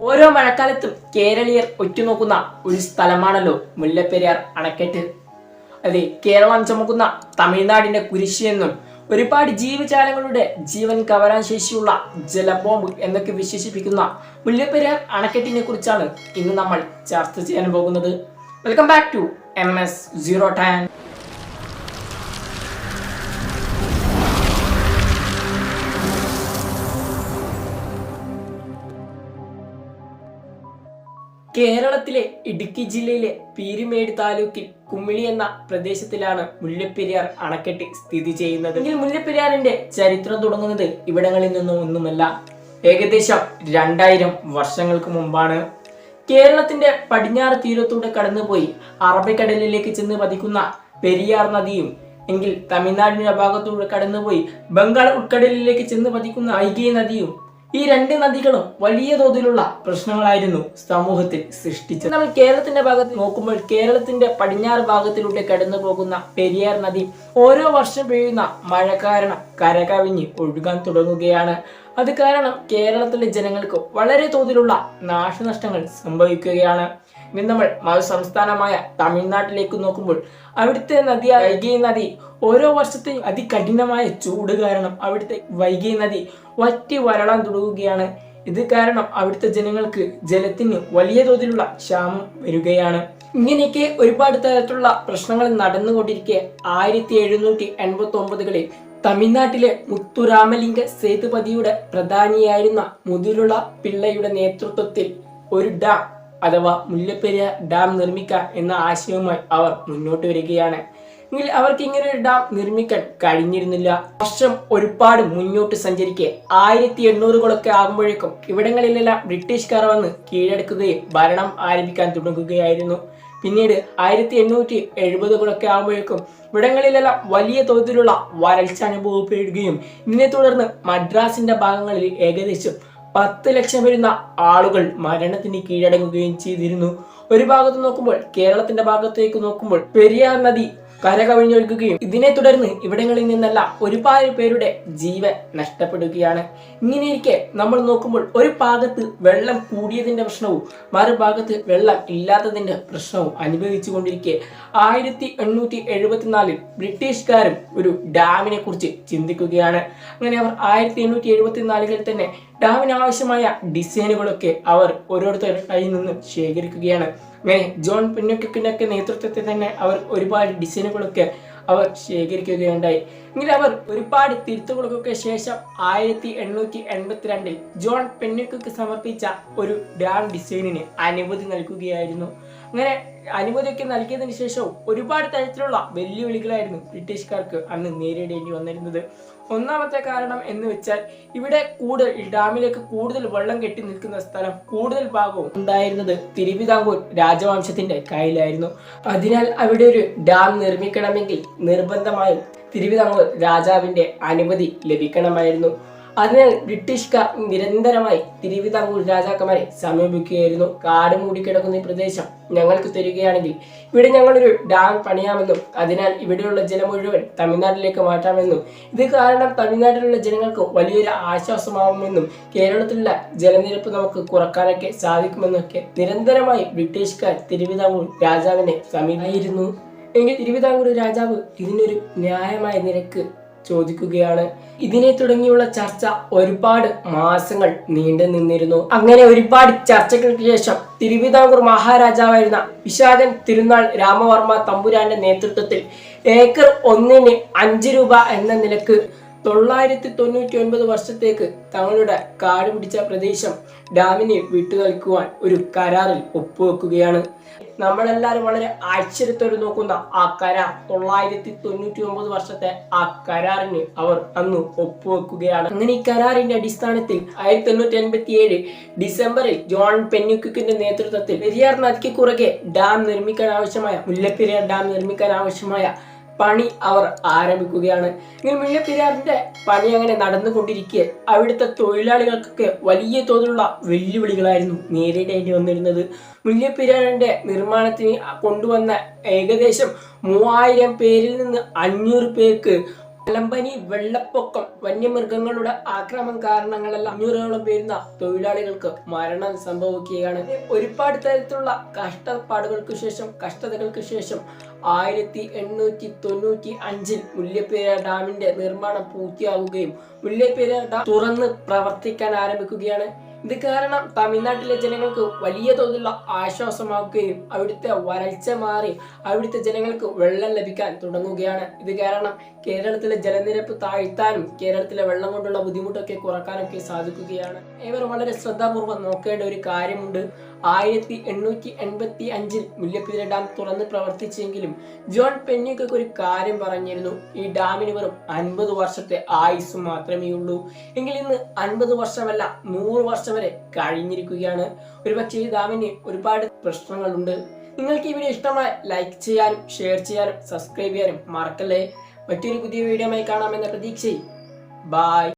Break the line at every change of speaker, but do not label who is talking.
ഓരോ മഴക്കാലത്തും കേരളീയർ ഒറ്റുനോക്കുന്ന ഒരു സ്ഥലമാണല്ലോ മുല്ലപ്പെരിയാർ അണക്കെട്ട്. അതെ കേരളം ചുമക്കുന്ന തമിഴ്നാടിന്റെ കുരിശി എന്നും ഒരുപാട് ജീവജാലങ്ങളുടെ ജീവൻ കവരാൻ ശേഷിയുള്ള ജലബോംബ് എന്നൊക്കെ വിശേഷിപ്പിക്കുന്ന മുല്ലപ്പെരിയാർ അണക്കെട്ടിനെ കുറിച്ചാണ് ഇന്ന് നമ്മൾ ചർച്ച ചെയ്യാൻ പോകുന്നത്. Welcome back to M S zero tan കേരളത്തിലെ ഇടുക്കി ജില്ലയിലെ പീരുമേട് താലൂക്കിൽ കുമിളി എന്ന പ്രദേശത്തിലാണ് മുല്ലപ്പെരിയാർ അണക്കെട്ട് സ്ഥിതി ചെയ്യുന്നത്. എങ്കിൽ മുല്ലപ്പെരിയാറിന്റെ ചരിത്രം തുടങ്ങുന്നത് ഇവിടങ്ങളിൽ നിന്നും ഒന്നുമല്ല. ഏകദേശം രണ്ടായിരം വർഷങ്ങൾക്ക് മുമ്പാണ്. കേരളത്തിന്റെ പടിഞ്ഞാറ് തീരത്തൂടെ കടന്നുപോയി അറബിക്കടലിലേക്ക് ചെന്ന് പതിക്കുന്ന പെരിയാർ നദിയും എങ്കിൽ തമിഴ്നാടിന്റെ ഭാഗത്തൂടെ കടന്നുപോയി ബംഗാൾ ഉൾക്കടലിലേക്ക് ചെന്ന് പതിക്കുന്ന ഐകിയ നദിയും ഈ രണ്ട് നദികളും വലിയ തോതിലുള്ള പ്രശ്നങ്ങളായിരുന്നു സമൂഹത്തിൽ സൃഷ്ടിച്ചത്. നമ്മൾ കേരളത്തിന്റെ ഭാഗത്ത് നോക്കുമ്പോൾ കേരളത്തിന്റെ പടിഞ്ഞാറ് ഭാഗത്തിലൂടെ കടന്നു പോകുന്ന പെരിയാർ നദി ഓരോ വർഷം പെയ്യുന്ന മഴ കാരണം കരകവിഞ്ഞ് ഒഴുകാൻ തുടങ്ങുകയാണ്. അത് കാരണം കേരളത്തിലെ ജനങ്ങൾക്ക് വളരെ തോതിലുള്ള നാശനഷ്ടങ്ങൾ സംഭവിക്കുകയാണ്. ഇനി നമ്മൾ മറു സംസ്ഥാനമായ തമിഴ്നാട്ടിലേക്ക് നോക്കുമ്പോൾ അവിടുത്തെ നദി വൈകൈ നദി ഓരോ വർഷത്തെയും അതികഠിനമായ ചൂട് കാരണം അവിടുത്തെ വൈകൈ നദി വറ്റി വരളാൻ തുടങ്ങുകയാണ്. ഇത് കാരണം അവിടുത്തെ ജനങ്ങൾക്ക് ജലത്തിന് വലിയ തോതിലുള്ള ക്ഷാമം വരികയാണ്. ഇങ്ങനെയൊക്കെ ഒരുപാട് തരത്തിലുള്ള പ്രശ്നങ്ങൾ നടന്നുകൊണ്ടിരിക്കെ ആയിരത്തി എഴുന്നൂറ്റി എൺപത്തി ഒമ്പതുകളിൽ തമിഴ്നാട്ടിലെ മുത്തുരാമലിംഗ സേതുപതിയുടെ പ്രധാനിയായിരുന്ന മുതിരുള പിള്ളയുടെ നേതൃത്വത്തിൽ ഒരു ഡാം അഥവാ മുല്ലപ്പെരിയാർ ഡാം നിർമ്മിക്കാൻ എന്ന ആശയവുമായി അവർ മുന്നോട്ട് വരികയാണ്. എങ്കിൽ അവർക്ക് ഇങ്ങനെ ഒരു ഡാം നിർമ്മിക്കാൻ കഴിഞ്ഞിരുന്നില്ല. വർഷം ഒരുപാട് മുന്നോട്ട് സഞ്ചരിക്കെ ആയിരത്തി എണ്ണൂറുകളൊക്കെ ആകുമ്പോഴേക്കും ഇവിടങ്ങളിലെല്ലാം ബ്രിട്ടീഷുകാർ വന്ന് കീഴടക്കുകയും ഭരണം ആരംഭിക്കാൻ തുടങ്ങുകയായിരുന്നു. പിന്നീട് ആയിരത്തി എണ്ണൂറ്റി എഴുപതുകളൊക്കെ ആകുമ്പോഴേക്കും ഇവിടങ്ങളിലെല്ലാം വലിയ തോതിലുള്ള വരൾച്ച അനുഭവപ്പെടുകയും ഇതിനെ തുടർന്ന് മദ്രാസിന്റെ ഭാഗങ്ങളിൽ ഏകദേശം പത്ത് ലക്ഷം വരുന്ന ആളുകൾ മരണത്തിന് കീഴടങ്ങുകയും ചെയ്തിരുന്നു. ഒരു ഭാഗത്ത് നോക്കുമ്പോൾ കേരളത്തിന്റെ ഭാഗത്തേക്ക് നോക്കുമ്പോൾ പെരിയാർ നദി കരകവിഞ്ഞൊഴുകുകയും ഇതിനെ തുടർന്ന് ഇവിടങ്ങളിൽ നിന്നല്ല ഒരുപാട് പേരുടെ ജീവൻ നഷ്ടപ്പെടുകയാണ്. ഇങ്ങനെയിരിക്കെ നമ്മൾ നോക്കുമ്പോൾ ഒരു ഭാഗത്ത് വെള്ളം കൂടിയതിന്റെ പ്രശ്നവും മറുഭാഗത്ത് വെള്ളം ഇല്ലാത്തതിന്റെ പ്രശ്നവും അനുഭവിച്ചു കൊണ്ടിരിക്കെ. ആയിരത്തി എണ്ണൂറ്റി എഴുപത്തിനാലിൽ ബ്രിട്ടീഷുകാരും ഒരു ഡാമിനെ കുറിച്ച് ചിന്തിക്കുകയാണ്. അങ്ങനെ അവർ ആയിരത്തി എണ്ണൂറ്റി എഴുപത്തിനാലുകളിൽ തന്നെ ഡാമിന് ആവശ്യമായ ഡിസൈനുകളൊക്കെ അവർ ഓരോരുത്തരുടെ കയ്യിൽ നിന്ന് ശേഖരിക്കുകയാണ്. അങ്ങനെ ജോൺ പിന്നൊക്കെ നേതൃത്വത്തിൽ തന്നെ അവർ ഒരുപാട് ഡിസൈനുകളൊക്കെ അവർ ശേഖരിക്കുകയുണ്ടായി. ഇങ്ങനെ അവർ ഒരുപാട് തിരുത്തുകൾക്കൊക്കെ ശേഷം ആയിരത്തി എണ്ണൂറ്റി എൺപത്തിരണ്ടിൽ ജോൺ പെന്നുക്കൊക്കെ സമർപ്പിച്ച ഒരു ഡാം ഡിസൈനിന് അനുമതി നൽകുകയായിരുന്നു. അങ്ങനെ അനുമതിയൊക്കെ നൽകിയതിനു ശേഷവും ഒരുപാട് തരത്തിലുള്ള വെല്ലുവിളികളായിരുന്നു ബ്രിട്ടീഷുകാർക്ക് അന്ന് നേരിടേണ്ടി വന്നിരുന്നത്. ഒന്നാമത്തെ കാരണം എന്ന് വെച്ചാൽ ഇവിടെ കൂടുതൽ ഡാമിലേക്ക് കൂടുതൽ വെള്ളം കെട്ടി നിൽക്കുന്ന സ്ഥലം കൂടുതൽ ഭാഗവും ഉണ്ടായിരുന്നത് തിരുവിതാംകൂർ രാജവംശത്തിന്റെ കയ്യിലായിരുന്നു. അതിനാൽ അവിടെ ഒരു ഡാം നിർമ്മിക്കണമെങ്കിൽ നിർബന്ധമായും തിരുവിതാംകൂർ രാജാവിന്റെ അനുമതി ലഭിക്കണമായിരുന്നു. അതിനാൽ ബ്രിട്ടീഷുകാർ നിരന്തരമായി തിരുവിതാംകൂർ രാജാക്കന്മാരെ സമീപിക്കുകയായിരുന്നു. കാട് മൂടിക്കിടക്കുന്ന ഈ പ്രദേശം ഞങ്ങൾക്ക് തരികയാണെങ്കിൽ ഇവിടെ ഞങ്ങളൊരു ഡാം പണിയാമെന്നും അതിനാൽ ഇവിടെയുള്ള ജലം മുഴുവൻ തമിഴ്നാട്ടിലേക്ക് മാറ്റാമെന്നും ഇത് കാരണം തമിഴ്നാട്ടിലുള്ള ജനങ്ങൾക്ക് വലിയൊരു ആശ്വാസമാവുമെന്നും കേരളത്തിലുള്ള ജലനിരപ്പ് നമുക്ക് കുറക്കാനൊക്കെ സാധിക്കുമെന്നൊക്കെ നിരന്തരമായി ബ്രിട്ടീഷുകാർ തിരുവിതാംകൂർ രാജാവിനെ സമീപിച്ചിരുന്നു. എങ്കിൽ തിരുവിതാംകൂർ രാജാവ് ഇതിനൊരു ന്യായമായ നിരക്ക് ചോദിക്കുകയാണ്. ഇതിനെ തുടങ്ങിയുള്ള ചർച്ച ഒരുപാട് മാസങ്ങൾ നീണ്ടു നിന്നിരുന്നു. അങ്ങനെ ഒരുപാട് ചർച്ചകൾക്ക് ശേഷം തിരുവിതാംകൂർ മഹാരാജാവായിരുന്ന വിശാഖൻ തിരുനാൾ രാമവർമ്മ തമ്പുരാന്റെ നേതൃത്വത്തിൽ ഏക്കർ ഒന്നിന് അഞ്ച് രൂപ എന്ന നിലയ്ക്ക് തൊള്ളായിരത്തി തൊണ്ണൂറ്റി ഒൻപത് വർഷത്തേക്ക് തങ്ങളുടെ കാട് പിടിച്ച പ്രദേശം ഡാമിന് വിട്ടു നൽകുവാൻ ഒരു കരാറിൽ ഒപ്പുവെക്കുകയാണ്. നമ്മളെല്ലാവരും വളരെ ആശ്ചര്യത്തോടെ നോക്കുന്ന ആ കരാർ തൊള്ളായിരത്തി തൊണ്ണൂറ്റി ഒമ്പത് വർഷത്തെ ആ കരാറിന് അവർ അന്ന് ഒപ്പുവെക്കുകയാണ്. അങ്ങനെ ഈ കരാറിന്റെ അടിസ്ഥാനത്തിൽ ആയിരത്തി എണ്ണൂറ്റി എൺപത്തി ഏഴ് ഡിസംബറിൽ ജോൺ പെന്യുക്കിന്റെ നേതൃത്വത്തിൽ പെരിയാർ നദിക്ക് കുറുകെ ഡാം നിർമ്മിക്കാൻ ആവശ്യമായ മുല്ലപ്പെരിയാർ ഡാം നിർമ്മിക്കാൻ ആവശ്യമായ പണി അവർ ആരംഭിക്കുകയാണ്. ഇങ്ങനെ മുല്ലപ്പെരിയാറിന്റെ പണി അങ്ങനെ നടന്നുകൊണ്ടിരിക്കെ അവിടുത്തെ തൊഴിലാളികൾക്കൊക്കെ വലിയ തോതിലുള്ള വെല്ലുവിളികളായിരുന്നു നേരിടേണ്ടി വന്നിരുന്നത്. മുല്ലപ്പെരിയാറിന്റെ നിർമ്മാണത്തിന് കൊണ്ടുവന്ന ഏകദേശം മൂവായിരം പേരിൽ നിന്ന് അഞ്ഞൂറ് പേർക്ക് മലമ്പനി വെള്ളപ്പൊക്കം വന്യമൃഗങ്ങളുടെ ആക്രമണം കാരണങ്ങളെല്ലാം അഞ്ഞൂറോളം വരുന്ന തൊഴിലാളികൾക്ക് മരണം സംഭവിക്കുകയാണ്. ഒരുപാട് തരത്തിലുള്ള കഷ്ടപ്പാടുകൾക്ക് ശേഷം കഷ്ടതകൾക്ക് ശേഷം ആയിരത്തി എണ്ണൂറ്റി തൊണ്ണൂറ്റി അഞ്ചിൽ മുല്ലപ്പെരിയാർ ഡാമിന്റെ നിർമ്മാണം പൂർത്തിയാവുകയും മുല്ലപ്പെരിയാർ ഡാം തുറന്ന് പ്രവർത്തിക്കാൻ ആരംഭിക്കുകയാണ്. ഇത് കാരണം തമിഴ്നാട്ടിലെ ജനങ്ങൾക്ക് വലിയ തോതിലുള്ള ആശ്വാസമാക്കുകയും അവിടുത്തെ വരൾച്ച മാറി അവിടുത്തെ ജനങ്ങൾക്ക് വെള്ളം ലഭിക്കാൻ തുടങ്ങുകയാണ്. ഇത് കാരണം കേരളത്തിലെ ജലനിരപ്പ് താഴ്ത്താനും കേരളത്തിലെ വെള്ളം കൊണ്ടുള്ള ബുദ്ധിമുട്ടൊക്കെ കുറക്കാനൊക്കെ സാധിക്കുകയാണ്. ഇവർ വളരെ ശ്രദ്ധാപൂർവം നോക്കേണ്ട ഒരു കാര്യമുണ്ട്. ആയിരത്തി എണ്ണൂറ്റി എൺപത്തി അഞ്ചിൽ മുല്ലപ്പെരിയാർ ഡാം തുറന്ന് പ്രവർത്തിച്ചെങ്കിലും ജോൺ പെന്നിക്കൊക്കെ ഒരു കാര്യം പറഞ്ഞിരുന്നു. ഈ ഡാമിന് വെറും അൻപത് വർഷത്തെ ആയുസ് മാത്രമേ ഉള്ളൂ. എങ്കിൽ ഇന്ന് അൻപത് വർഷമല്ല നൂറ് വർഷം വരെ കഴിഞ്ഞിരിക്കുകയാണ്. ഒരുപക്ഷെ ഈ ഡാമിന് ഒരുപാട് പ്രശ്നങ്ങളുണ്ട്. നിങ്ങൾക്ക് ഈ വീഡിയോ ഇഷ്ടമായി ലൈക്ക് ചെയ്യാനും ഷെയർ ചെയ്യാനും സബ്സ്ക്രൈബ് ചെയ്യാനും മറക്കല്ലേ. മറ്റൊരു പുതിയ വീഡിയോയുമായി കാണാമെന്ന പ്രതീക്ഷയിൽ. ബായ്